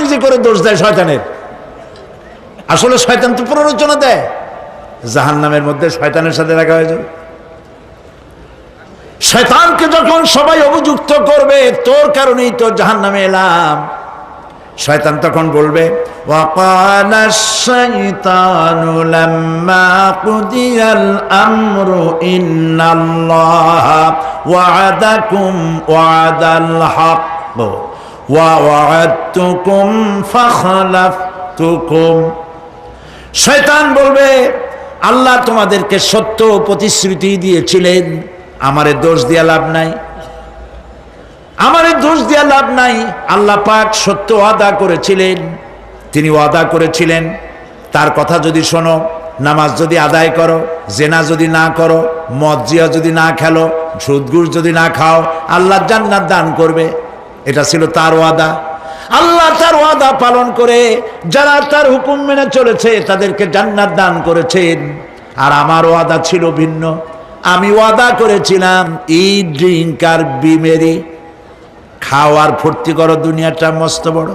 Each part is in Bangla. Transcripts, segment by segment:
নিজে করে দোষ দেয় শয়তানের? আসলে শয়তান তো প্ররোচনা দেয়। জাহান নামের মধ্যে শয়তানের সাথে দেখা হয়ে যাবে। শয়তানকে যখন সবাই অভিযুক্ত করবে, তোর কারণেই তো জাহান নামে এলাম। শয়তান তখন বলবে ওয়াদাকুম ওয়াওয়াতুকুম ফাখালাফতুকুম শয়তান বলবে, আল্লাহ তোমাদেরকে সত্য প্রতিশ্রুতি দিয়েছিলেন, আমারে দোষ দিয়া লাভ নাই। আমারে দোষ দিয়া লাভ নাই, আল্লাহ পাক সত্য ওয়াদা করেছিলেন। তিনি ওয়াদা করেছিলেন, তার কথা যদি শোনো, নামাজ যদি আদায় করো, জেনা যদি না করো মজিয়া যদি না খেলো ঝুদগুড় যদি না খাও, আল্লাহ জান্নাত দান করবে। এটা ছিল তার ওয়াদা। আল্লাহ তার ওয়াদা পালন করে যারা তার হুকুম মেনে চলেছে তাদেরকে জান্নাত দান করেছেন। আর আমার ওয়াদা ছিল ভিন্ন। আমি ওয়াদা করেছিলাম ই ড্রিঙ্ক আর বিমেরি খাওয়ার ফুর্তি করো, দুনিয়াটা মস্ত বড়।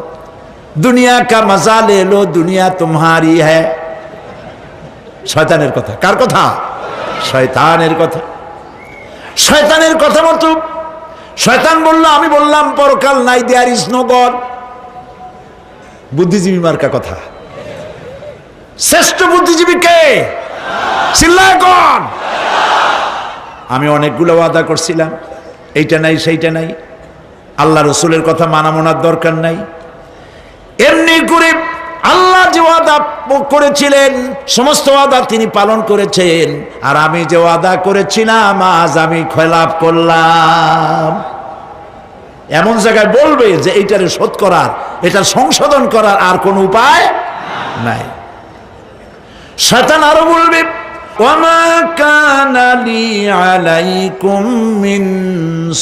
দুনিয়া কা মজা লে লো, দুনিয়া তোমারি হ্যাঁ শয়তানের কথা। কার কথা? শয়তানের কথা। শয়তানের কথা মতো শয়তান বলল, আমি বললাম, পরকাল নাই দেয়ার ইজ নো গড বুদ্ধিজীবী মার্কা কথা। শ্রেষ্ঠ বুদ্ধিজীবী কে? চিল্লায় কোন। আমি অনেকগুলো ওয়াদা করছিলাম, এইটা নাই, সেইটা নাই। আল্লাহ রসুলের কথা মানা মোনার দরকার নাই। এমনি করে ওয়াদা করেছিলেন সমস্ত ওয়াদা তিনি পালন করেছেন আর আমি যে ওয়াদা করেছিলাম আজ আমি খেলাপ করলাম এমন জায়গায় বলবে যে এইটারে শোধ করার এটা সংশোধন করার আর কোন উপায় নাই শয়তান আরো বলবে وما كان لي عليكم من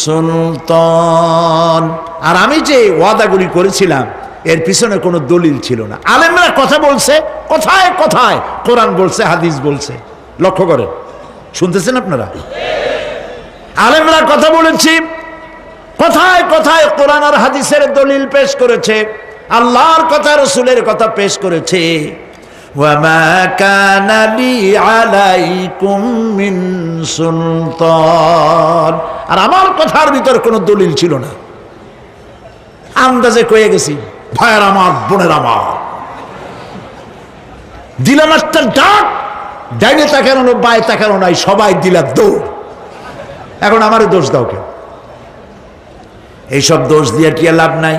সুলতান আর আমি যে ওয়াদাগুলি করেছিলাম এর পিছনে কোনো দলিল ছিল না আলেমরা কথা বলছে কথায় কথায় কোরআন বলছে হাদিস বলছে লক্ষ্য করেন শুনতেছেন আপনারা আলেমরা কথা বলেছি কথায় কথায় কোরআন আর হাদিসের দলিল পেশ করেছে আল্লাহর কথা রসুলের কথা পেশ করেছে وما كان لي عليكم من সুলতান আর আমার কথার ভিতর কোনো দলিল ছিল না আন্দাজে কয়ে গেছি ভাইয়ের আমার, বোনের আমার। দিলাম একটা ডাক, ডাইনে তাকানো বাই তাকানো নাই, সবাই দিলাম দৌড়। এখন আমারও দোষ দাও কেউ এইসব দোষ দিয়ে কি লাভ নাই?